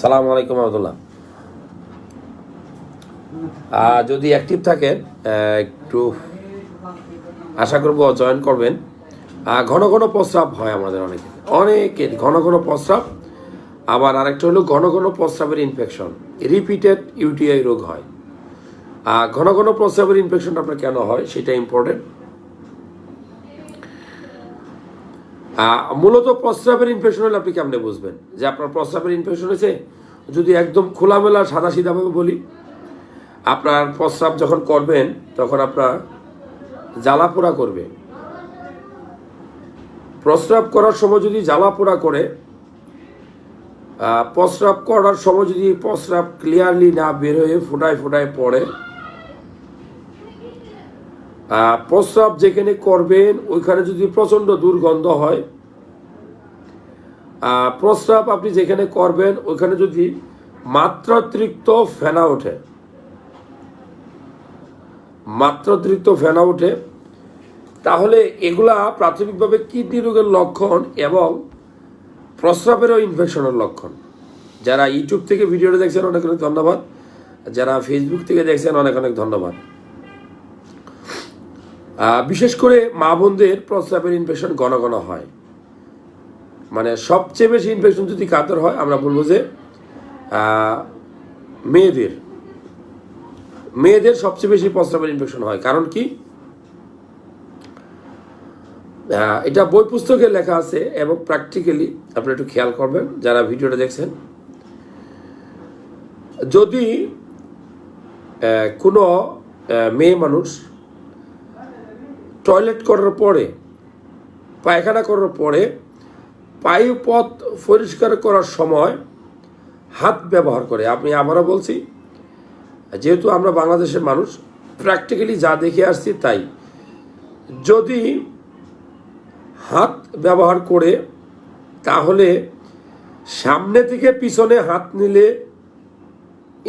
সালাম আলাইকুম রহমতুল্লাহ যদি অ্যাক্টিভ থাকেন একটু আশা করব জয়েন করবেন। ঘন ঘন প্রস্রাব হয় আমাদের অনেকে। অনেকের ঘন ঘন প্রস্রাব, আবার আরেকটা হলো ঘন ঘন প্রস্রাবের ইনফেকশন রিপিটেড ইউটিআই রোগ হয়। ঘন ঘন প্রস্রাবের ইনফেকশন আপনার কেন হয়, সেটা ইম্পর্টেন্ট মূলত প্রস্রাবের ইনফেকশন হলে আপনি কেমনে বুঝবেন? যে আপনার প্রস্রাবের ইনফেকশন হয়েছে, যদি একদম খোলামেলা সাদা সিধাভাবে বলি, আপনার প্রস্রাব যখন করবেন, তখন আপনার জ্বালা পোড়া করবে। প্রস্রাব করার সময় যদি জ্বালা পোড়া করে প্রস্রাব করার সময় যদি প্রস্রাব ক্লিয়ারলি না বের হয়ে ফোটায় ফোটায় পড়ে প্রস্রাব যেখানে করবেন, ওইখানে যদি প্রচণ্ড দুর্গন্ধ হয় প্রস্রাব আপনি যেখানে করবেন, ওইখানে যদি মাত্রাতিরিক্ত ফেনা ওঠে, মাত্রাতিরিক্ত ফেনা ওঠে, তাহলে এগুলা প্রাথমিকভাবে কিডনি রোগের লক্ষণ এবং প্রস্রাবেরও ইনফেকশনের লক্ষণ। যারা ইউটিউব থেকে ভিডিওটা দেখছেন, অনেক অনেক ধন্যবাদ। যারা ফেসবুক থেকে দেখছেন, অনেক অনেক ধন্যবাদ। বিশেষ করে মা বোনদের প্রস্রাবের ইনফেকশন ঘন ঘন হয়। মানে সবচেয়ে বেশি ইনফেকশন যদি কাতর হয়, আমরা বলব যে মেয়েদের। মেয়েদের সবচেয়ে বেশি প্রস্রাবের ইনফেকশন হয়। কারণ কি? এটা বই পুস্তকে লেখা আছে এবং প্র্যাকটিক্যালি আপনি একটু খেয়াল করবেন, যারা ভিডিওটা দেখছেন। যদি কোনো মেয়ে মানুষ টয়লেট করার পরে, পায়খানা করার পরে পায়ু পথ পরিষ্কার করার সময় হাত ব্যবহার করে। আমি আবারও বলছি, যেহেতু আমরা বাংলাদেশের মানুষ প্র্যাকটিক্যালি যা দেখে আসছি তাই। যদি হাত ব্যবহার করে, তাহলে সামনে থেকে পিছনে হাত নিলে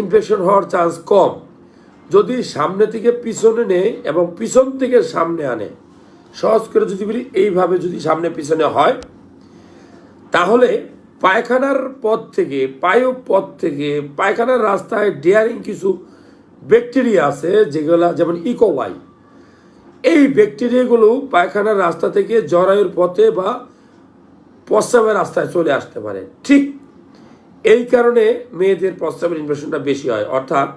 ইনফেকশন হওয়ার চান্স কম। যদি সামনে থেকে পিছনে নেয় এবং পিছন থেকে সামনে আনে, সহজ করে যদি বলি, এইভাবে যদি সামনে পিছনে হয়, তাহলে পায়খানার পথ থেকে, পায়ু পথ থেকে, পায়খানার রাস্তায় ডেয়ারিং কিছু ব্যাকটেরিয়া আছে, যেগুলা যেমন ইকোলাই এই ব্যাকটেরিয়াগুলো পায়খানার রাস্তা থেকে জরায়ুর পথে বা প্রস্রাবের রাস্তায় চলে আসতে পারে। ঠিক এই কারণে মেয়েদের প্রস্রাবের ইনফেকশনটা বেশি হয়। অর্থাৎ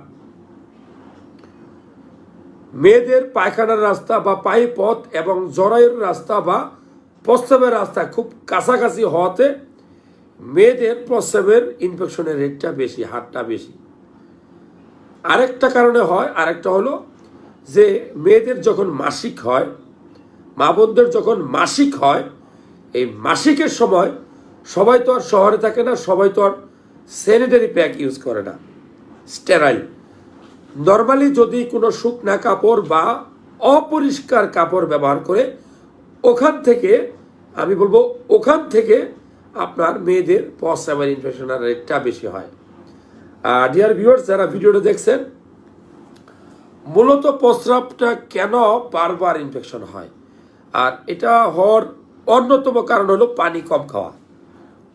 মেয়েদের পায়খানার রাস্তা বা পায়ে পথ এবং জরায়ুর রাস্তা বা প্রস্রাবের রাস্তা খুব কাছাকাছি হওয়াতে মেয়েদের প্রস্রাবের ইনফেকশনের রেটটা বেশি, হারটা বেশি। আরেকটা কারণে হয়, আরেকটা হলো যে মেয়েদের যখন মাসিক হয়, মা বোনদের যখন মাসিক হয়, এই মাসিকের সময় সবাই তো আর শহরে থাকে না, সবাই তো আর স্যানিটারি প্যাক ইউজ করে না স্টেরাইল নর্মালি যদি কোনো শুকনা কাপড় বা অপরিষ্কার কাপড় ব্যবহার করে, ওখান থেকে, আমি বলব ওখান থেকে আপনার মেয়েদের প্রস্রাবের ইনফেকশনের রেটটা বেশি হয়। আর ডিয়ার ভিউয়ার্স যারা ভিডিওটা দেখছেন, মূলত প্রস্রাবটা কেন বারবার ইনফেকশন হয়? আর এটা হওয়ার অন্যতম কারণ হলো পানি কম খাওয়া।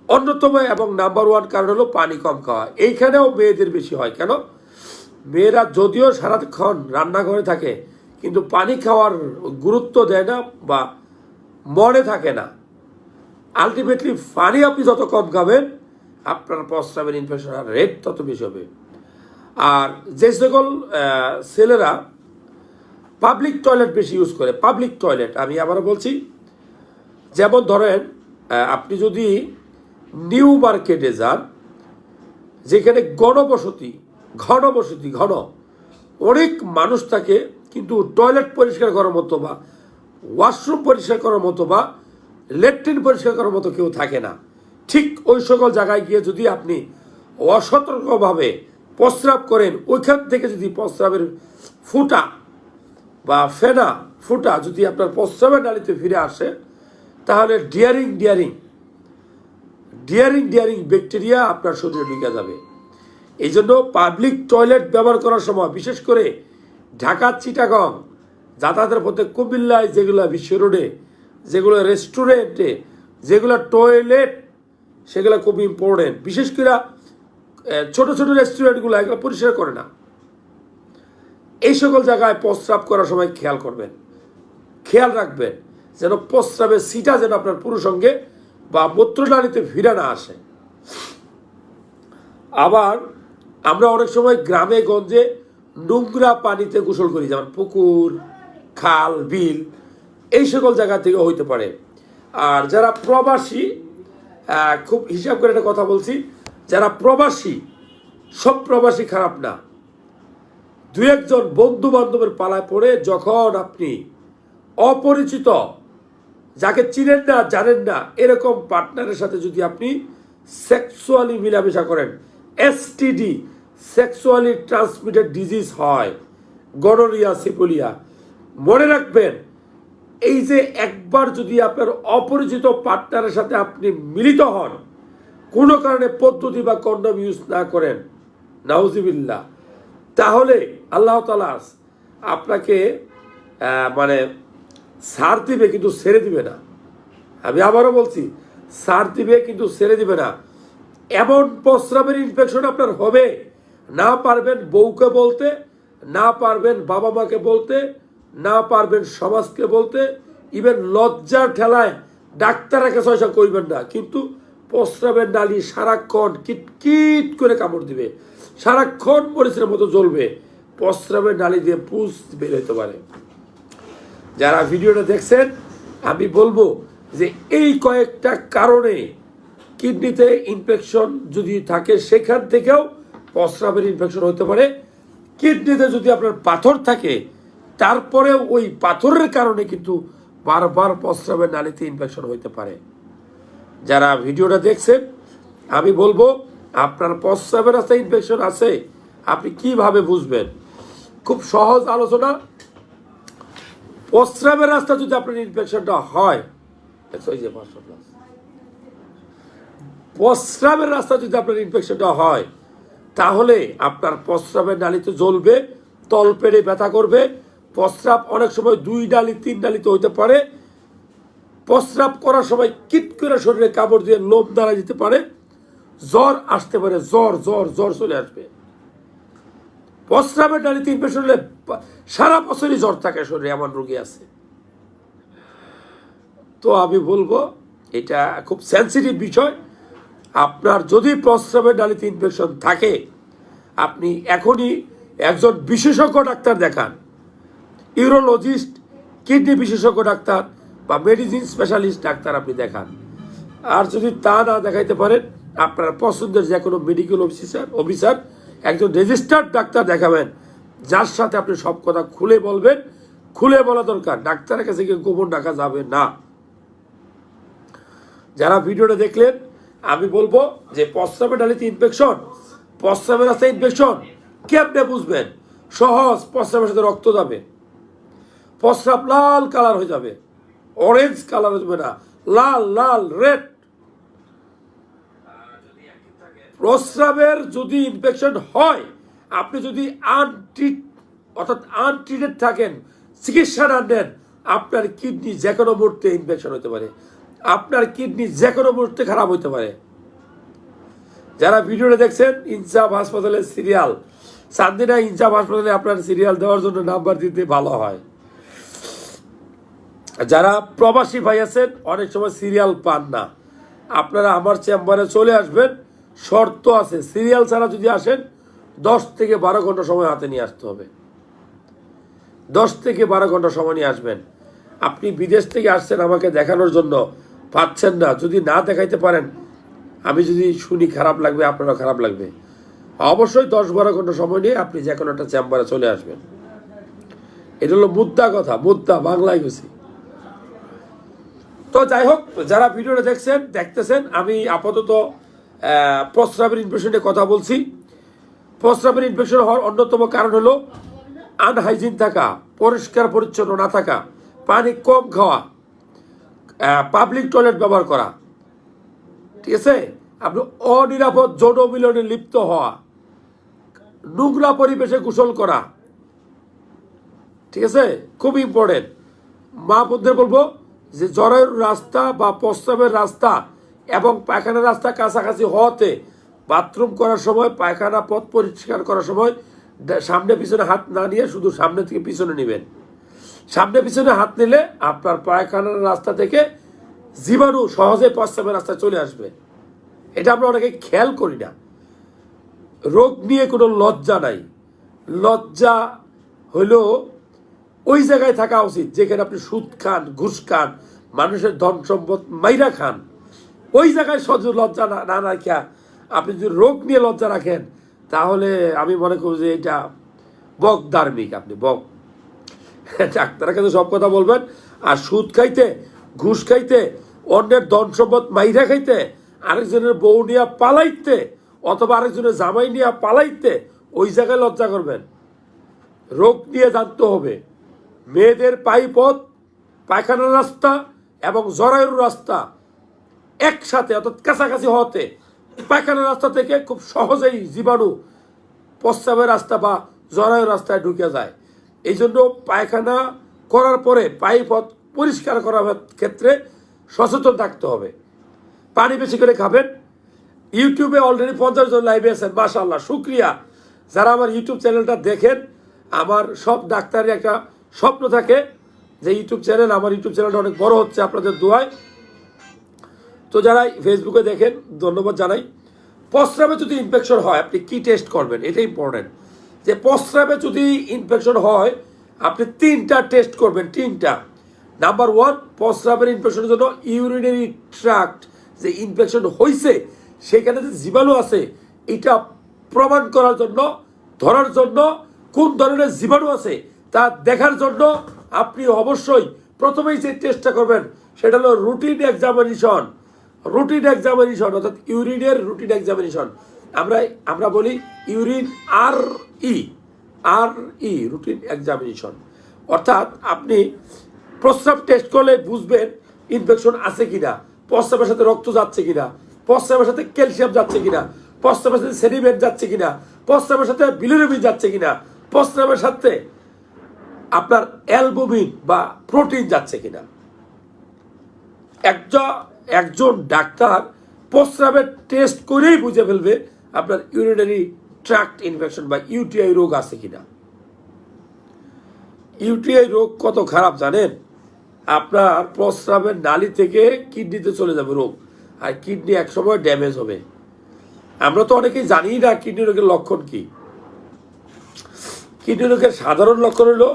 অন্যতম এবং নাম্বার ওয়ান কারণ হলো পানি কম খাওয়া। এইখানেও মেয়েদের বেশি হয়। কেন? মেয়েরা যদিও সারাক্ষণ রান্নাঘরে থাকে, কিন্তু পানি খাওয়ার গুরুত্ব দেয় না বা মনে থাকে না। আলটিমেটলি পানি আপনি যত কম খাবেন, আপনার প্রস্রাবের ইনফেকশনের রেট তত বেশি হবে। আর যে সকল ছেলেরা পাবলিক টয়লেট বেশি ইউজ করে পাবলিক টয়লেট আমি আবারও বলছি, যেমন ধরেন আপনি যদি নিউ মার্কেটে যান, যেখানে গণবসতি ঘনবসতি ঘন। অনেক মানুষ থাকে, কিন্তু টয়লেট পরিষ্কার করার মতো বা ওয়াশরুম পরিষ্কার করার মতো বা ল্যাট্রিন পরিষ্কার করার মতো কেউ থাকে না। ঠিক ওই সকল জায়গায় গিয়ে যদি আপনি অসতর্কভাবে প্রস্রাব করেন, ওইখান থেকে যদি প্রস্রাবের ফুটা বা ফেনা ফুটা যদি আপনার প্রস্রাবের নালীতে ফিরে আসে, তাহলে ডিয়ারিং ডিয়ারিং ডিয়ারিং ডিয়ারিং ব্যাকটেরিয়া আপনার শরীরে ঢুকে যাবে। এই জন্য পাবলিক টয়লেট ব্যবহার করার সময়, বিশেষ করে ঢাকা, চিটাগং, যাতায়াতের পথে কুমিল্লায় যেগুলো বিশ্ব রোডে, যেগুলো রেস্টুরেন্টে যেগুলো টয়লেট সেগুলো খুব ইম্পর্টেন্ট বিশেষ করে ছোট ছোট রেস্টুরেন্টগুলো এগুলো পরিষ্কার করে না। এই সকল জায়গায় প্রস্রাব করার সময় খেয়াল করবেন। খেয়াল রাখবেন যেন প্রস্রাবের সিটা যেন আপনার পুরুষঙ্গে বা মূত্রনালীতে ফিরে না আসে। আবার আমরা অনেক সময় গ্রামে, গঞ্জে নোংরা পানিতে গোসল করি, যেমন পুকুর, খাল, বিল, এই সকল জায়গা থেকে হইতে পারে। আর যারা প্রবাসী খুব হিসাব করে একটা কথা বলছি, যারা প্রবাসী, সব প্রবাসী খারাপ না। দু একজন বন্ধু বান্ধবের পালায় পড়ে যখন আপনি অপরিচিত, যাকে চিনেন না, জানেন না, এরকম পার্টনারের সাথে যদি আপনি সেক্সুয়ালি মিলামেশা করেন এসটিডি সেক্সুয়ালি ট্রান্সমিটেড ডিজিজ হয়। গনোরিয়া সিপোলিয়া মনে রাখবেন, এই যে একবার যদি আপনার অপরিচিত পার্টনারের সাথে আপনি মিলিত হন, কোনো কারণে পদ্ধতি বা কন্ডম ইউজ না করেন নাউজিবিল্লা তাহলে আল্লাহ তালা আপনাকে মানে সার দিবে কিন্তু ছেড়ে দিবে না। আমি আবারও বলছি, সার দিবে কিন্তু ছেড়ে দিবে না। এমন প্রস্রাবের ইনফেকশন আপনার হবে। না পারবেন বউকে বলতে, না পারবেন বাবা মাকে বলতে, না পারবেন সমাজকে বলতে ইভেন লজ্জার ঠেলায় ডাক্তারের কাছে এসব করবেন না। কিন্তু প্রস্রাবের নালী সারাক্ষণ কিট কিট করে কামড় দিবে। সারাক্ষণ পরিশ্রমের মতো জ্বলবে। প্রস্রাবের নালী দিয়ে পুষ বের হতে পারে। যারা ভিডিওটা দেখছেন, আমি বলব যে এই কয়েকটা কারণে কিডনিতে ইনফেকশন যদি থাকে, সেখান থেকেও প্রস্রাবের ইনফেকশন হতে পারে। কিডনিতে যদি আপনার পাথর থাকে, তারপরেও ওই পাথরের কারণে কিন্তু বারবার প্রস্রাবের নালীতে ইনফেকশন হইতে পারে। যারা ভিডিওটা দেখছেন, আমি বলব, আপনার প্রস্রাবের রাস্তায় ইনফেকশন আছে, আপনি কীভাবে বুঝবেন? খুব সহজ আলোচনা। প্রস্রাবের রাস্তা যদি আপনার ইনফেকশনটা হয় যে। প্রস্রাবের রাস্তা যদি আপনার ইনফেকশনটা হয়, তাহলে আপনার প্রস্রাবের নালিতে জ্বলবে, তল পেড়ে ব্যথা করবে। প্রস্রাব অনেক সময় দুই ডালি তিন ডালিতে হইতে পারে। প্রস্রাব করার সময় কিট করে শরীরে কাপড় দিয়ে লোভ দ্বারা যেতে পারে। জ্বর আসতে পারে, জ্বর জ্বর জ্বর চলে আসবে। প্রস্রাবের নালীতে ইনফেকশন হলে সারা বছরই জ্বর থাকে শরীরে, এমন রোগী আছে। তো আমি বলব, এটা খুব সেন্সিটিভ বিষয়। আপনার যদি প্রস্রাবের নালীতে ইনফেকশন থাকে, আপনি এখনই একজন বিশেষজ্ঞ ডাক্তার দেখান। ইউরোলজিস্ট কিডনি বিশেষজ্ঞ ডাক্তার বা মেডিসিন স্পেশালিস্ট ডাক্তার আপনি দেখান। আর যদি তা না দেখাইতে পারেন, আপনার পছন্দের যে কোনো মেডিকেল অফিসার অফিসার একজন রেজিস্টার্ড ডাক্তার দেখাবেন, যার সাথে আপনি সব কথা খুলে বলবেন। খুলে বলা দরকার, ডাক্তারের কাছে গিয়ে গোপন রাখা যাবে না। যারা ভিডিওটা দেখলেন আমি বলব যে প্রস্রাবের ডালিতে ইনফেকশন প্রস্রাবের রাস্তায় ইনফেকশন কেমনে বুঝবেন? সহজ, প্রস্রাবের সাথে রক্ত যাবে। প্রস্রাব লাল কালার হয়ে যাবে। অরেঞ্জ কালার হয়ে যাবে না। লাল লাল রেড প্রস্রাবের যদি ইনফেকশন হয়, আপনি যদি আনট্রিট অর্থাৎ আনট্রিটেড থাকেন, চিকিৎসা না নেন, আপনার কিডনি যে কোনো মুহূর্তে ইনফেকশন হতে পারে। আপনার কিডনি যে কোনো মুহূর্তে খারাপ হতে পারে। যারা ভিডিওটা দেখছেন, ইনসাফ হাসপাতালের সিরিয়াল। চান্দিনা ইনসাফ হাসপাতালে আপনার সিরিয়াল দেওয়ার জন্য নাম্বার দিতে ভালো হয়। যারা প্রবাসী ভাই আছেন, অনেক সময় সিরিয়াল পান না। আপনারা আমার চেম্বারে চলে আসবেন। শর্ত আছে, সিরিয়াল ছাড়া যদি আসেন, দশ থেকে বারো ঘণ্টা সময় হাতে নিয়ে আসতে হবে। দশ থেকে বারো ঘণ্টা সময় নিয়ে আসবেন। আপনি বিদেশ থেকে আসছেন আমাকে দেখানোর জন্য। পাচ্ছেন না, যদি না দেখাইতে পারেন, আমি যদি শুনি খারাপ লাগবে, আপনারও খারাপ লাগবে। অবশ্যই দশ বারো ঘণ্টা সময় নিয়ে আপনি যে কোনো একটা চেম্বারে চলে আসবেন। এটা হলো মুদ্রা কথা, মুদ্রা, বাংলায় গেছি। তো যাই হোক, যারা ভিডিওটা দেখছেন, দেখতেছেন, আমি আপাতত প্রস্রাবের ইনফেকশনের কথা বলছি। প্রস্রাবের ইনফেকশন হওয়ার অন্যতম কারণ হলো আনহাইজিন থাকা, পরিষ্কার পরিচ্ছন্ন না থাকা, পানি কম খাওয়া। পাবলিক টয়লেট ব্যবহার করা। ঠিক আছে? আপনি অনিরাপদ যৌন মিলনে লিপ্ত হওয়া, নোংরা পরিবেশে গোসল করা। ঠিক আছে? খুব ইম্পর্টেন্ট মা বোনদের বলব যে জ্বরের রাস্তা বা প্রস্রাবের রাস্তা এবং পায়খানা রাস্তা কাছাকাছি হওয়াতে বাথরুম করার সময়, পায়খানা পথ পরিষ্কার করার সময়, সামনে পিছনে হাত না নিয়ে শুধু সামনে থেকে পিছনে নেবেন। সামনে পিছনে হাত নিলে আপনার পায়খানার রাস্তা থেকে জীবাণু সহজে প্রস্রাবের রাস্তায় চলে আসবে। এটা আমরা অনেকে খেয়াল করি না। রোগ নিয়ে কোনো লজ্জা নাই। লজ্জা হলো ওই জায়গায় থাকা উচিত যেখানে আপনি সুদ খান, ঘুষ খান, মানুষের ধন সম্পদ মাইরা খান। ওই জায়গায় সহজ লজ্জা না না রাখা আপনি যদি রোগ নিয়ে লজ্জা রাখেন, তাহলে আমি মনে করি যে এটা বক ধার্মিক আপনি, বক। ডাক্তারের কাছে সব কথা বলবেন। আর সুদ খাইতে, ঘুষ খাইতে, অন্যের ধন সম্পদ মাইরা খাইতে, আরেকজনের বউ নিয়ে পালাইতে, অথবা আরেকজনের জামাই নিয়ে পালাইতে, ওই জায়গায় লজ্জা করবেন। রোগ নিয়ে জানতে হবে। মেয়েদের পাইপথ পায়খানার রাস্তা এবং জরায়ুর রাস্তা একসাথে, অর্থাৎ কাছাকাছি হওয়াতে পায়খানার রাস্তা থেকে খুব সহজেই জীবাণু প্রস্রাবের রাস্তা বা জরায়ুর রাস্তায় ঢুকে যায়। এই জন্য পায়খানা করার পরে পাইপথ পরিষ্কার করার ক্ষেত্রে সচেতন থাকতে হবে। পানি বেশি করে খাবেন। ইউটিউবে অলরেডি পঞ্চাশ জন লাইভে আছেন মাশাল্লাহ শুক্রিয়া। যারা আমার ইউটিউব চ্যানেলটা দেখেন, আমার সব ডাক্তারের একটা স্বপ্ন থাকে যে ইউটিউব চ্যানেল, আমার ইউটিউব চ্যানেলটা অনেক বড় হচ্ছে আপনাদের দোয়ায়। তো যারা ফেসবুকে দেখেন, ধন্যবাদ জানাই। প্রস্রাবে যদি ইনফেকশন হয়, আপনি কি টেস্ট করবেন? এটা ইম্পর্টেন্ট যে প্রস্রাবে যদি ইনফেকশন হয়, আপনি তিনটা টেস্ট করবেন, তিনটা। নাম্বার ওয়ান প্রস্রাবের ইনফেকশনের জন্য ইউরিনারি ট্রাক্ট যে ইনফেকশন হয়েছে সেখানে যে জীবাণু আছে, এটা প্রমাণ করার জন্য, ধরার জন্য, কোন ধরনের জীবাণু আছে, তা দেখার জন্য আপনি অবশ্যই প্রথমেই যে টেস্টটা করবেন, সেটা হলো রুটিন এক্সামিনেশন রুটিন এক্সামিনেশন অর্থাৎ ইউরিনের রুটিন এক্সামিনেশন আমরা আমরা বলি urine R E, R E routine examination অর্থাৎ আপনি প্রস্রাব টেস্ট করলে বুঝবেন ইনফেকশন আছে কিনা, প্রস্রাবের সাথে রক্ত যাচ্ছে কিনা, প্রস্রাবের সাথে ক্যালসিয়াম যাচ্ছে কিনা, প্রস্রাবের সাথে সেডিমেন্ট যাচ্ছে কিনা, প্রস্রাবের সাথে বিলিরুবিন যাচ্ছে কিনা, প্রস্রাবের সাথে আপনার অ্যালবুমিন বা প্রোটিন যাচ্ছে কিনা। একজন একজন ডাক্তার প্রস্রাবের টেস্ট করেই বুঝে ফেলবে আপনার ইউরিনারি ট্র্যাক্ট ইনফেকশন বা ইউটিআই রোগ আছে কিনা? ইউটিআই রোগ কত খারাপ জানেন? আপনার প্রস্রাবের নালি থেকে কিডনিতে চলে যাবে রোগ, আর কিডনি একসময় ড্যামেজ হবে। আমরা তো অনেকেই জানি না কিডনি রোগের লক্ষণ কি। কিডনি রোগের সাধারণ লক্ষণ হলো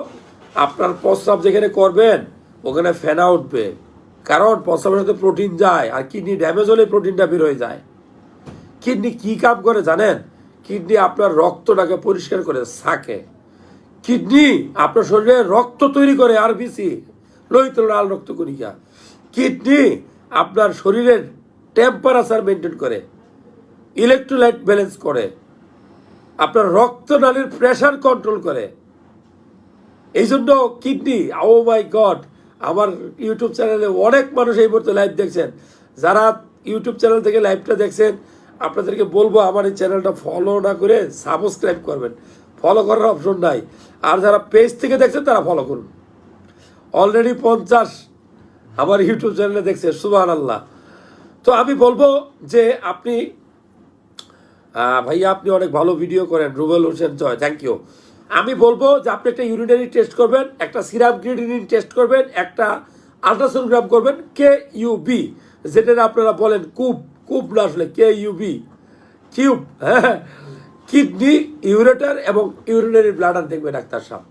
আপনার প্রস্রাব যেখানে করবেন, ওখানে ফেনা উঠবে। কারণ প্রস্রাবের সাথে প্রোটিন যায়, আর কিডনি ড্যামেজ হলে প্রোটিনটা বের হয়ে যায়। কিডনি কি কাম করে জানেন? কিডনি আপনার রক্তটাকে পরিষ্কার করে থাকে কিডনি আপনার শরীরে রক্ত তৈরি করে আরবিসি লোহিত লাল রক্ত কণিকা। কিডনি আপনার শরীরের টেম্পারেচার মেনটেন করে ইলেকট্রোলাইট ব্যালেন্স করে, আপনার রক্তনালীর প্রেশার কন্ট্রোল করে। এই জন্য কিডনি ও মাই গড আমার ইউটিউব চ্যানেলে অনেক মানুষ এই মুহূর্তে লাইভ দেখছেন। যারা ইউটিউব চ্যানেল থেকে লাইভটা দেখছেন আপনাদেরকে বলব আমার এই চ্যানেলটা ফলো না করে সাবস্ক্রাইব করবেন। ফলো করার অপশন নাই। আর যারা পেজ থেকে দেখছেন, তারা ফলো করুন। অলরেডি পঞ্চাশ আমার ইউটিউব চ্যানেলে দেখছে সুবাহ আল্লাহ তো আমি বলব যে আপনি ভাইয়া আপনি অনেক ভালো ভিডিও করেন, রুবেল হোসেন জয় থ্যাংক ইউ আমি বলব যে আপনি একটা ইউরিনারি টেস্ট করবেন, একটা সিরাম ক্রিয়েটিনিন টেস্ট করবেন, একটা আলট্রাসোনোগ্রাম করবেন কে ইউবি যেটা আপনারা বলেন কুব কুব না আসলে কে ইউবি কিউব হ্যাঁ কিডনি ইউরেটার এবং ইউরিনারি ব্লাডার দেখবে ডাক্তার সাহেব।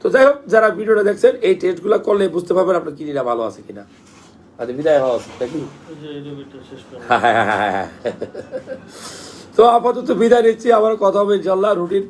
তো যাই হোক যারা ভিডিওটা দেখছেন এই টেস্টগুলো করলে বুঝতে পারবেন আপনার কিডনিটা ভালো আছে কিনা। আচ্ছা বিদায় হওয়া উচিত নাকি? ওই যে এই রবিটা শেষ করলাম। তো আপাতত বিদায় নিচ্ছি আবার কথা হবে ইনশাল্লাহ রুটিন